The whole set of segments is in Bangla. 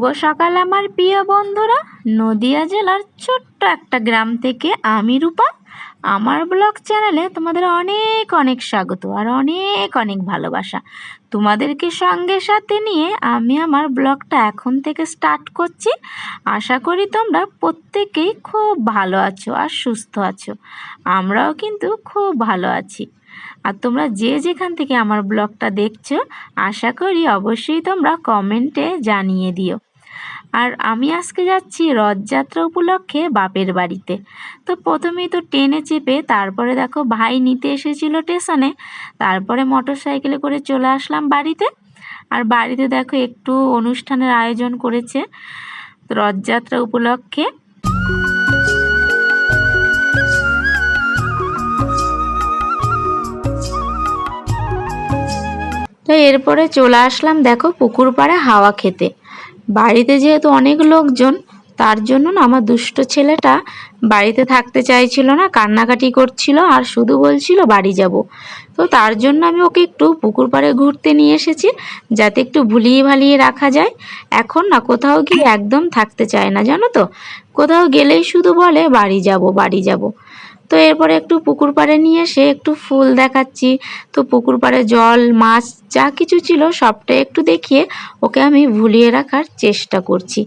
সকাল, আমার প্রিয় বন্ধুরা। নদিয়া জেলার ছোট্ট একটা গ্রাম থেকে আমি রূপা। আমার ব্লগ চ্যানেলে তোমাদের অনেক অনেক স্বাগত আর অনেক অনেক ভালোবাসা। তোমাদেরকে সঙ্গে সাথে নিয়ে আমি আমার ব্লগটা এখন থেকে স্টার্ট করছি। আশা করি তোমরা প্রত্যেকেই খুব ভালো আছো আর সুস্থ আছো। আমরাও কিন্তু খুব ভালো আছি। আর তোমরা যে যেখান থেকে আমার ব্লগটা দেখছ, আশা করি অবশ্যই তোমরা কমেন্টে জানিয়ে দিও। আর আমি আজকে যাচ্ছি রথযাত্রা উপলক্ষে বাপের বাড়িতে। তো প্রথমেই তো ট্রেনে চেপে তারপরে দেখো ভাই নিতে এসেছিল স্টেশনে, তারপরে মোটর সাইকেলে করে চলে আসলাম বাড়িতে। আর বাড়িতে দেখো একটু অনুষ্ঠানের আয়োজন করেছে রথযাত্রা উপলক্ষে। তো এরপরে চলে আসলাম, দেখো পুকুর পাড়ে হাওয়া খেতে। বাড়িতে যেহেতু অনেক লোকজন, তার জন্য না আমার দুষ্ট ছেলেটা বাড়িতে থাকতে চাইছিল না, কান্নাকাটি করছিল আর শুধু বলছিল, বাড়ি যাব। তো তার জন্য আমি ওকে একটু পুকুর পাড়ে ঘুরতে নিয়ে এসেছি, যাতে একটু ভুলিয়ে ভালিয়ে রাখা যায়। এখন না, কোথাও গিয়ে একদম থাকতে চায় না, জানো তো? কোথাও গেলেই শুধু বলে, বাড়ি যাব বাড়ি যাব। তো এরপরে একটু পুকুর পাড়ে নিয়ে এসে একটু ফুল দেখাচ্ছি। তো পুকুর পাড়ে জল, মাছ, যা কিছু ছিল সবটা একটু দেখিয়ে ওকে আমি ভুলিয়ে রাখার চেষ্টা করছি,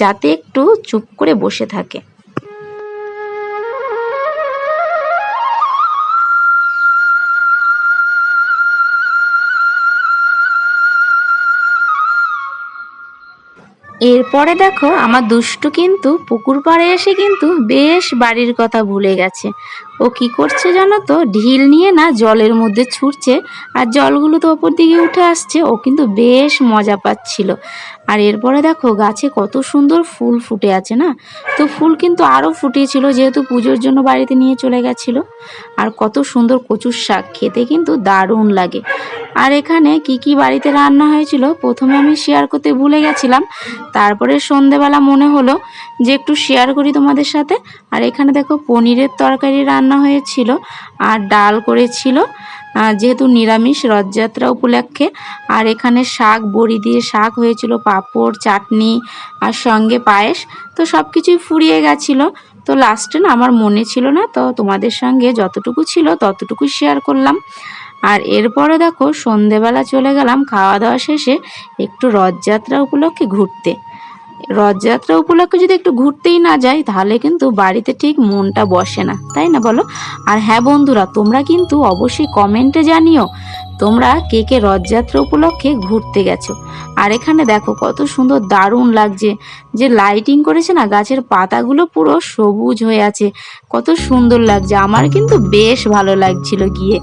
যাতে একটু চুপ করে বসে থাকে। এরপরে দেখো আমার দুষ্টু কিন্তু পুকুর পাড়ে এসে কিন্তু বেশ বাড়ির কথা ভুলে গেছে। ও কি করছে জানো তো? ঢিল নিয়ে না জলের মধ্যে ছুটছে আর জলগুলো তো ওপর দিকে উঠে আসছে। ও কিন্তু বেশ মজা পাচ্ছিল। আর এরপরে দেখো গাছে কত সুন্দর ফুল ফুটে আছে না? তো ফুল কিন্তু আরও ফুটিয়েছিল যেহেতু পুজোর জন্য বাড়িতে নিয়ে চলে গেছিল। আর কত সুন্দর কচুর শাক, খেতে কিন্তু দারুণ লাগে। আর এখানে কি কি বাড়িতে রান্না হয়েছিল প্রথমে আমি শেয়ার করতে ভুলে গেছিলাম। তারপরে সন্ধেবেলা মনে হলো যে একটু শেয়ার করি তোমাদের সাথে। আর এখানে দেখো পনিরের তরকারি রান্না হয়েছিল আর ডাল করেছিল। যেহেতু নিরামিষ রথযাত্রা উপলক্ষে, আর এখানে শাক, বড়ি দিয়ে শাক হয়েছিল, পাঁপড়, চাটনি আর সঙ্গে পায়েস। তো সব কিছুই ফুরিয়ে গেছিল। তো লাস্টে না আমার মনে ছিল না, তো তোমাদের সঙ্গে যতটুকু ছিল ততটুকু শেয়ার করলাম। আর এরপরে দেখো সন্ধেবেলা চলে গেলাম, খাওয়া দাওয়া শেষে একটু রথযাত্রা উপলক্ষে ঘুরতে। রথযাত্রা উপলক্ষে যদি একটু ঘুরতেই না যাই, তাহলে কিন্তু বাড়িতে ঠিক মনটা বসে না, তাই না বলো? আর হ্যাঁ বন্ধুরা, তোমরা কিন্তু অবশ্যই কমেন্টে জানিও, তোমরা কে কে রথযাত্রা উপলক্ষে ঘুরতে গেছো। আর এখানে দেখো কত সুন্দর দারুণ লাগছে, যে লাইটিং করেছে না, গাছের পাতাগুলো পুরো সবুজ হয়ে আছে, কত সুন্দর লাগছে, আমার কিন্তু বেশ ভালো লাগছিল গিয়ে।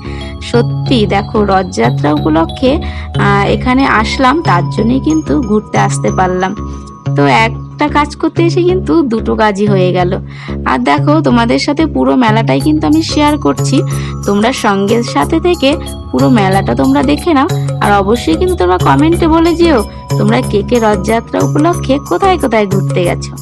সত্যি দেখো রথযাত্রা উপলক্ষে এখানে আসলাম, তার জন্যই কিন্তু ঘুরতে আসতে পারলাম। তো একটা কাজ করতে এসে কিন্তু দুটো কাজই হয়ে গেল। আর দেখো, তোমাদের সাথে পুরো মেলাটাই কিন্তু আমি শেয়ার করছি। তোমরা সঙ্গের সাথে থেকে পুরো মেলাটা তোমরা দেখে নাও। আর অবশ্যই কিন্তু তোমরা কমেন্টে বলে যেও, তোমরা কে কে রথযাত্রা উপলক্ষে কোথায় কোথায় ঘুরতে গেছো।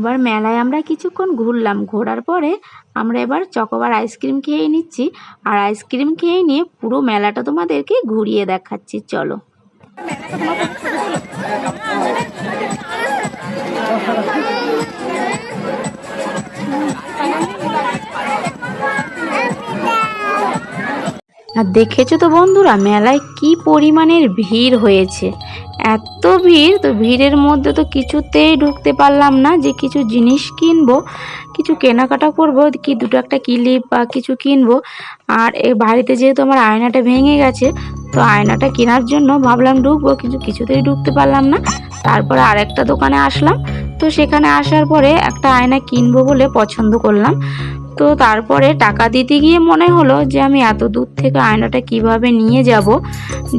এবার মেলায় আমরা কিছুক্ষণ ঘুরলাম। ঘোরার পরে আমরা এবার চকোবার আইসক্রিম খেয়ে নিচ্ছি। আর আইসক্রিম খেয়ে নিয়ে পুরো মেলাটা তোমাদেরকে ঘুরিয়ে দেখাচ্ছি। চলো। আর দেখেছ তো বন্ধুরা, মেলায় কি পরিমাণের ভিড় হয়েছে। এত ভিড়, তো ভিড়ের মধ্যে তো কিছুতেই ঢুকতে পারলাম না যে কিছু জিনিস কিনবো, কিছু কেনাকাটা করব, কি দুটো একটা ক্লিপ বা কিছু কিনবো। আর এই বাড়িতে যেহেতু আমার আয়নাটা ভেঙে গেছে, তো আয়নাটা কেনার জন্য ভাবলাম ঢুকবো, কিন্তু কিছুতেই ঢুকতে পারলাম না। তারপরে আরেকটা দোকানে আসলাম, তো সেখানে আসার পরে একটা আয়না কিনবো বলে পছন্দ করলাম। তো তারপরে টাকা দিতে গিয়ে মনে হলো যে আমি এত দূর থেকে আয়নাটা কীভাবে নিয়ে যাব?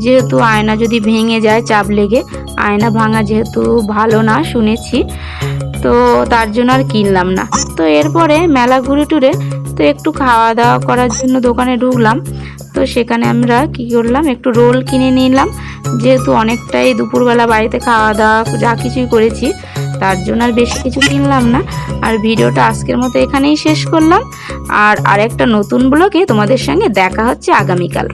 যেহেতু আয়না যদি ভেঙে যায় চাপ লেগে, আয়না ভাঙা যেহেতু ভালো না শুনেছি, তো তার জন্য আর কিনলাম না। তো এরপরে মেলা ঘুরে টুরে তো একটু খাওয়া দাওয়া করার জন্য দোকানে ঢুকলাম। তো সেখানে আমরা কি করলাম? একটু রোল কিনে নিলাম। যেহেতু অনেকটাই দুপুরবেলা বাড়িতে খাওয়া দাওয়া, যা কিছুই করেছি তার জন্য আর বেশি কিছু কিনলাম না। আর ভিডিওটা আজকের মতো এখানেই শেষ করলাম। আর আরেকটা নতুন ব্লগে তোমাদের সঙ্গে দেখা হচ্ছে আগামীকাল।